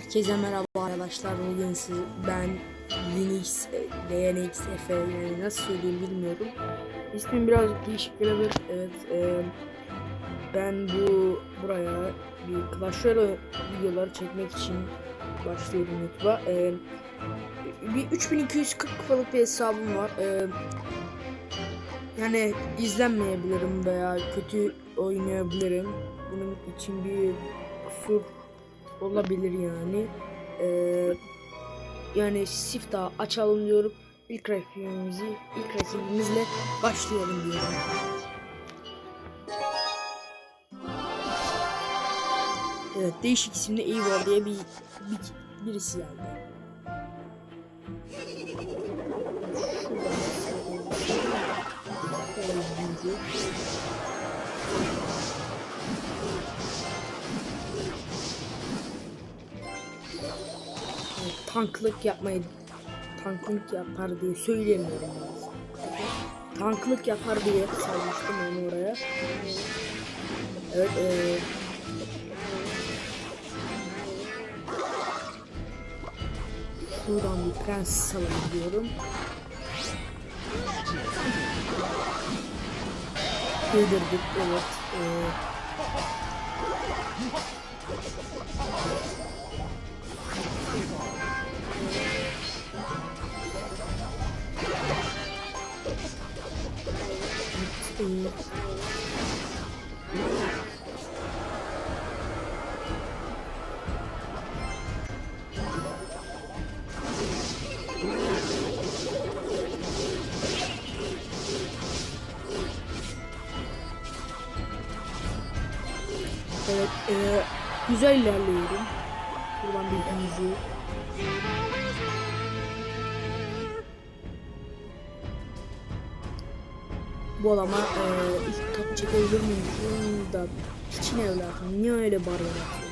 Herkese merhaba arkadaşlar. Bugün siz, ben Linux, DNX, Efe yani nasıl söyleyeyim bilmiyorum. İsmim birazcık değişik gelebilir. Evet, e, ben bu buraya bir Clash Royale videoları çekmek için başlıyorum YouTube'a. E, bir 3240 kupalık bir hesabım var. E, yani izlenmeyebilirim veya kötü oynayabilirim. Bunun için bir kusur olabilir yani. Ee, yani siftah açalım diyorum. İlk rakibimizi, ilk rakibimizle başlayalım diyorum. Evet, değişik isimli Eivor diye bir, bir birisi geldi. Şuradan tanklık yapmayı tanklık yapar diye söyleyemiyorum ben. Tanklık yapar diye salmıştım onu oraya. Evet eee Şuradan bir prens salalım diyorum. Yedirdik evet. Eee eee, Evet, eee, güzel ilerliyorum. Buradan bir büyücü. Adama eee ilk top çekebilir miyim? Da için evladım. Niye öyle atıyor?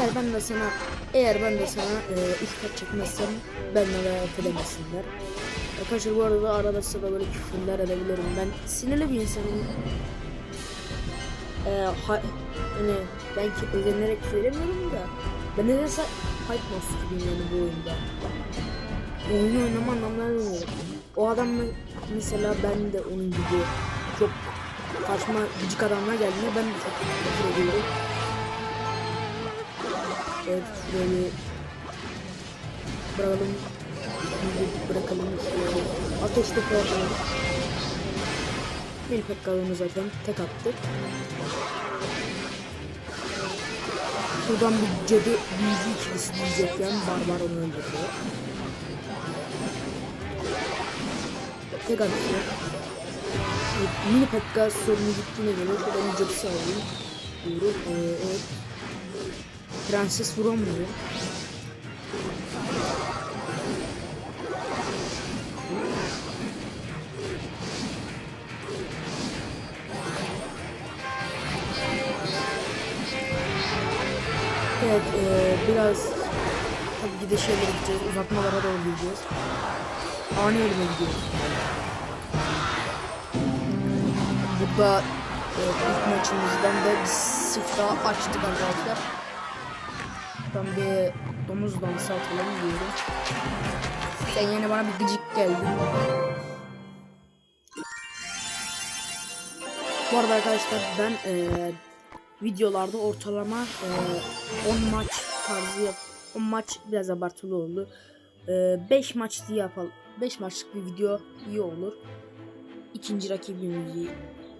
Eğer ben de sana eğer ben de sana eee üç top çekmezsem benimle rahat edemesinler. Arkadaşlar bu arada arada sırada böyle küfürler edebilirim. Ben sinirli bir insanım. Ee, ha, hani ben özenerek söylemiyorum da ben nedense hype monster gibiyim yani bu oyunda. Oyunu oynama anlamlarını bilmiyorum. O adam mesela ben de onun gibi çok karşıma gıcık adamlar geldiğinde ben de çok küfür ediyorum. Evet şuraya bir bırakalım. Bırakalım şöyle. Ateş topu atalım. Bir pek kalını zaten tek attı. Buradan bir cadı büyücü ikilisi diyecekken barbar onu öldürdü. Tek. Evet, mini pekka sorunu gittiğine göre şuradan bir cadısı alayım. Diyorum. Ee, evet. Prenses vuramıyor. Evet, eee, biraz tabii ki de şeylere gideceğiz, uzatmalara doğru gideceğiz. Ani ölüme gidiyoruz. Burada eee, ilk maçımızdan da bir siftah açtık arkadaşlar. Ben bir domuz dansı atalım diyorum. Sen yine bana bir gıcık geldin. Bu arada arkadaşlar ben eee, videolarda ortalama eee, 10 maç tarzı yap 10 maç biraz abartılı oldu. 5 maç diye yapalım. 5 maçlık bir video iyi olur. İkinci rakibimizi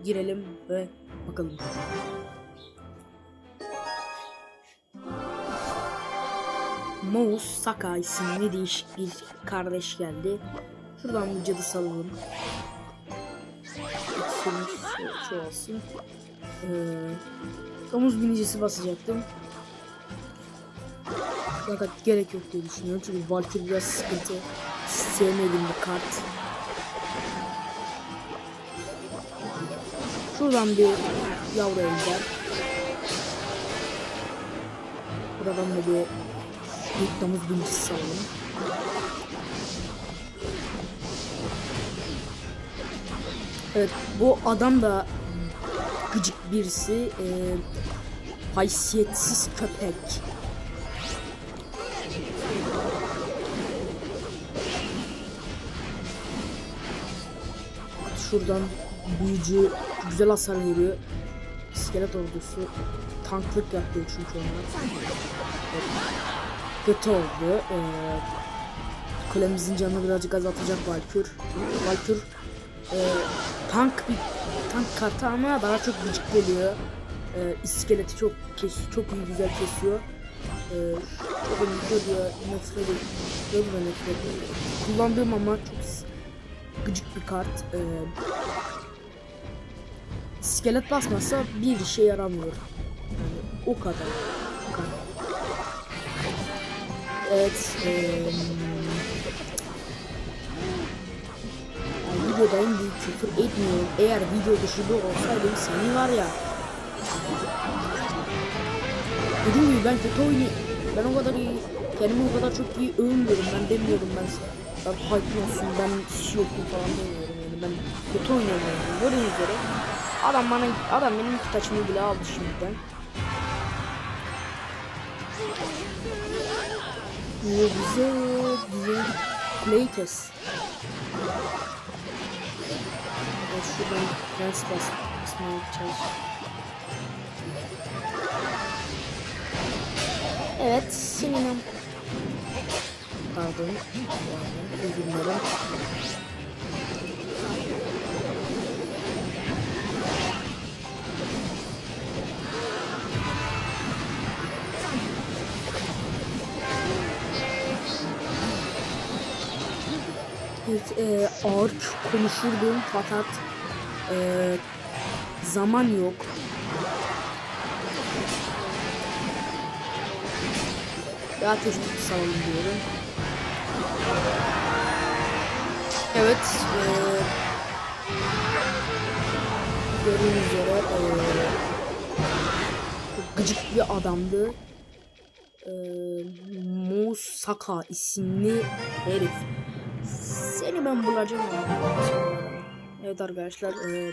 girelim ve bakalım. Mouse Saka isimli değişik bir kardeş geldi. Şuradan bir cadı salalım. İkisini çoğalsın. Ee, domuz binicisi basacaktım. Fakat gerek yok diye düşünüyorum çünkü Valkyrie biraz sıkıntı. Sevmediğim bir kart. Şuradan bir yavru ejder. Buradan da bir büyük domuz binicisi salalım. Evet bu adam da gıcık birisi. Ee, Haysiyetsiz köpek. Şuradan büyücü güzel hasar veriyor. İskelet ordusu tanklık yapıyor çünkü onlar. Kötü oldu. Ee, kulemizin canını birazcık azaltacak Valkür. Valkür e, tank bir tank kartı ama daha çok gıcık geliyor. E, iskeleti çok kes, çok iyi güzel kesiyor. E, çok iyi geliyor. Nefret ediyorum ve nefret ediyorum. Kullandığım ama çok gıcık bir kart. E, iskelet basmazsa bir işe yaramıyor. Yani o kadar. O kadar. Evet. eee yani videodayım büyük küfür etmiyorum. Eğer video dışında olsaydım seni var ya. Dediğim gibi ben kötü oynayayım. Ben o kadar iyi, kendimi o kadar çok iyi övmüyorum. Ben demiyorum ben ben hype olsun, ben kişi yokum falan demiyorum yani. Ben kötü oynuyorum yani. Gördüğünüz üzere. Adam bana, adam benim iki taçımı bile aldı şimdiden. Ve bize bize play test. Evet şuradan prens bas basmaya çalış. Evet senin Pardon. Özür dilerim. Evet, e, ağır konuşurdum fakat e, zaman yok. Ve ateş salalım diyorum. Evet. E, gördüğünüz üzere e, gıcık bir adamdı. E, Musaka isimli herif. Seni ben bulacağım. Evet arkadaşlar e,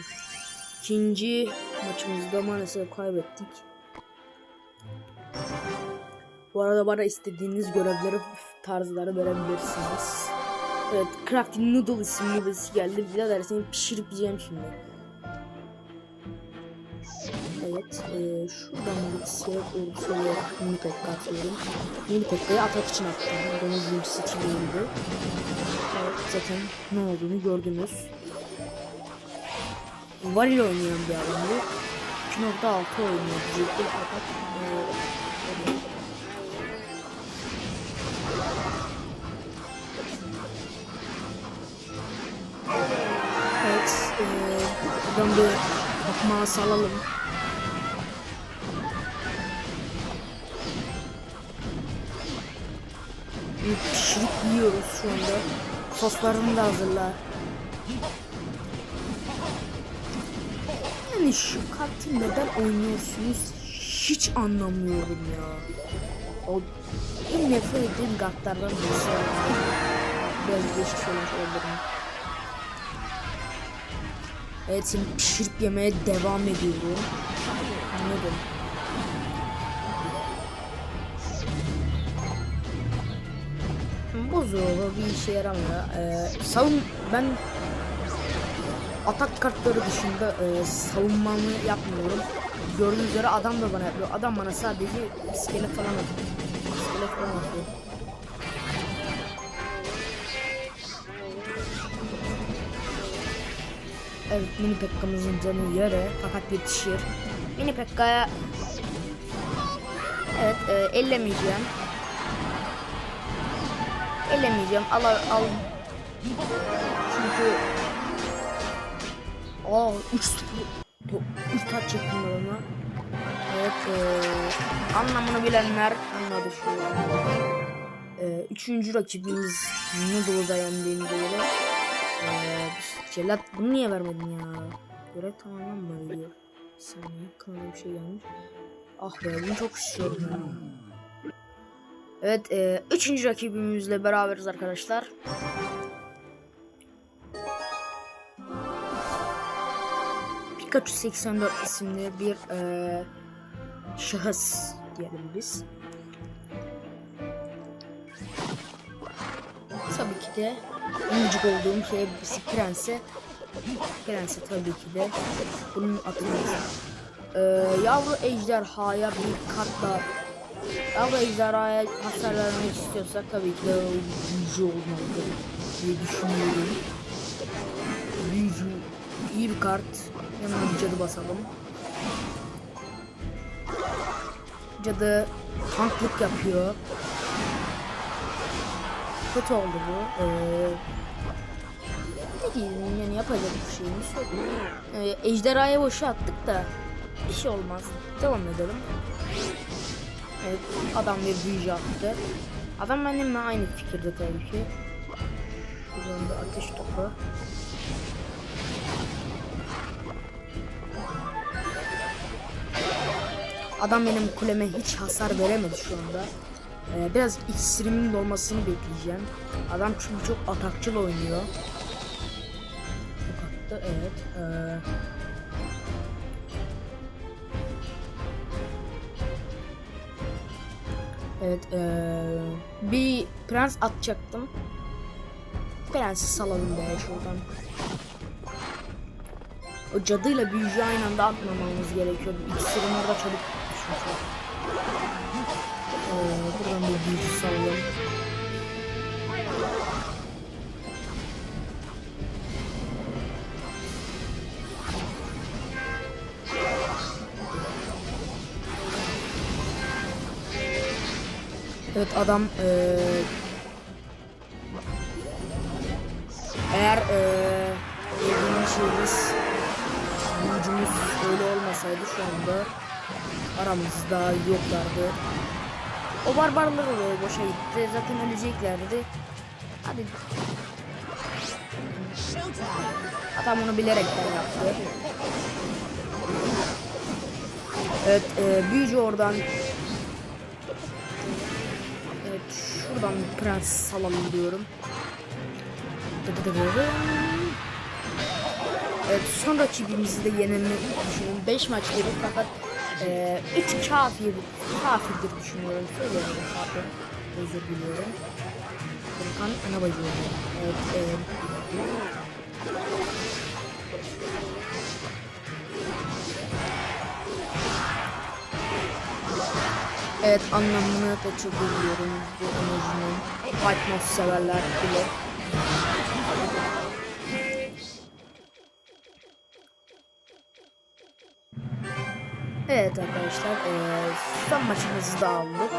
ikinci maçımızda maalesef kaybettik. Bu arada bana istediğiniz görevleri tarzları verebilirsiniz. Evet Crafting Noodle isimli birisi geldi. Birader seni pişirip yiyeceğim şimdi. Evet, e, şuradan iskelet ordusu olarak mini pekka atıyorum. Mini atak için attım. Domuz zincisi için değildi. Evet, zaten ne olduğunu gördünüz. Varil oynayan bir adam bu. 2.6 oynuyor diyecektim fakat e, buradan bir bakmağı salalım. Pişirip yiyoruz şu anda. Soslarını da hazırlar. Yani şu kartı neden oynuyorsunuz hiç anlamıyorum ya. O en nefret ettiğim kartlardan birisi. Biraz değişik söylemiş olabilirim. Evet seni pişirip yemeye devam ediyorum. Anladım. Bozuyor bir işe yaramıyor. Ee, savun ben atak kartları dışında e, savunmamı yapmıyorum. Gördüğünüz üzere adam da bana yapıyor. Adam bana sadece iskelet falan atıyor. İskelet falan atıyor. Evet mini pekkamızın canı yarı fakat yetişir. Mini pekkaya Evet e, ellemeyeceğim. Ellemeyeceğim. Al al. Çünkü Aa 3 3 taç çektim ona. Evet eee anlamını bilenler anladı şu an. Eee üçüncü rakibimiz Noodle'da yendiğimize göre eee Celat bunu niye vermedin ya? Görev tamamlanmadı diyor. Bir saniye kanala bir şey gelmiş. Ah be bunu çok istiyorum ya. Evet eee üçüncü rakibimizle beraberiz arkadaşlar. Pikachu 84 isimli bir eee şahıs diyelim biz. Tabii ki de en olduğum şey prense. Prense tabii ki de bunun atılması. Ee, yavru ejderhaya bir kartla yavru ejderhaya hasar vermek istiyorsak tabii ki de büyücü olmalıdır diye düşünüyorum. Büyücü iyi bir kart. Bir cadı basalım. Cadı tanklık yapıyor. Kötü oldu bu. Ee, ne diyeyim yani yapacak bir şeyimiz yok. Ee, ejderhaya boşa attık da bir şey olmaz. Devam edelim. Evet, adam bir büyücü attı. Adam benimle aynı fikirde tabii ki. Buradan da ateş topu. Adam benim kuleme hiç hasar veremedi şu anda. Ee, biraz iksirimin dolmasını bekleyeceğim. Adam çünkü çok atakçıl oynuyor. Çok attı evet. Ee, Evet, ee, bir prens atacaktım. Prensi salalım be şuradan. O cadıyla büyücü aynı anda atmamamız gerekiyor. İkisinin orada çabuk düşmüş. Ee, büyücü salalım. Evet adam eee eğer dediğim şeyimiz gücümüz öyle olmasaydı şu anda aramızda yoklardı. O barbarlar oraya boşa gitti. Zaten öleceklerdi. Hadi. Adam onu bilerekten yaptı. Evet, eee büyücü oradan Evet şuradan prens salalım diyorum. Evet son rakibimizi de yenilmeyi düşünüyorum. 5 maç gerek fakat 3 kafir, kafirdir düşünüyorum. Söylüyorum pardon. Özür diliyorum. Furkan ana bacı. Evet, evet. Evet anlamını da çok biliyorum bu emojinin. Mouse severler bile. Evet arkadaşlar eee son maçımızı da aldık.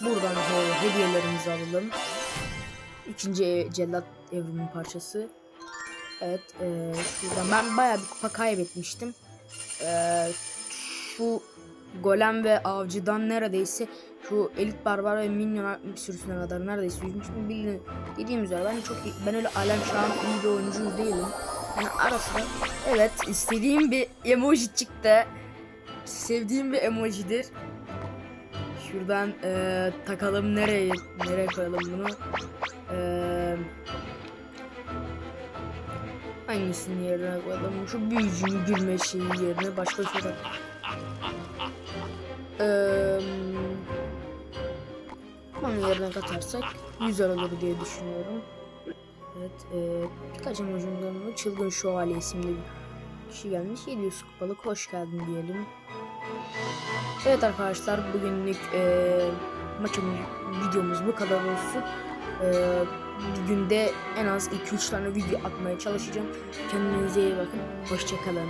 Buradan e, hediyelerimizi alalım. İkinci cellat evrimin parçası. Evet eee şuradan ben bayağı bir kupa kaybetmiştim. Eee şu golem ve avcıdan neredeyse şu elit barbar ve minyon sürüsüne kadar neredeyse yüzmüştüm. Bildiğin, dediğim üzere ben çok iyi, ben öyle alem an iyi bir oyuncu değilim. Yani arasında evet istediğim bir emoji çıktı. Sevdiğim bir emojidir. Şuradan eee, takalım nereye nereye koyalım bunu? Eee Hangisini yerine koyalım? Şu büyücünün gülme şeyi yerine başka şurada. Eee onun yerine katarsak güzel olur diye düşünüyorum. Evet, eee birkaç emojimden bu Çılgın Şövalye isimli bir kişi gelmiş. 700 kupalık hoş geldin diyelim. Evet arkadaşlar bugünlük eee maçımız videomuz bu kadar olsun. Bir günde en az 2-3 tane video atmaya çalışacağım. Kendinize iyi bakın. Hoşçakalın.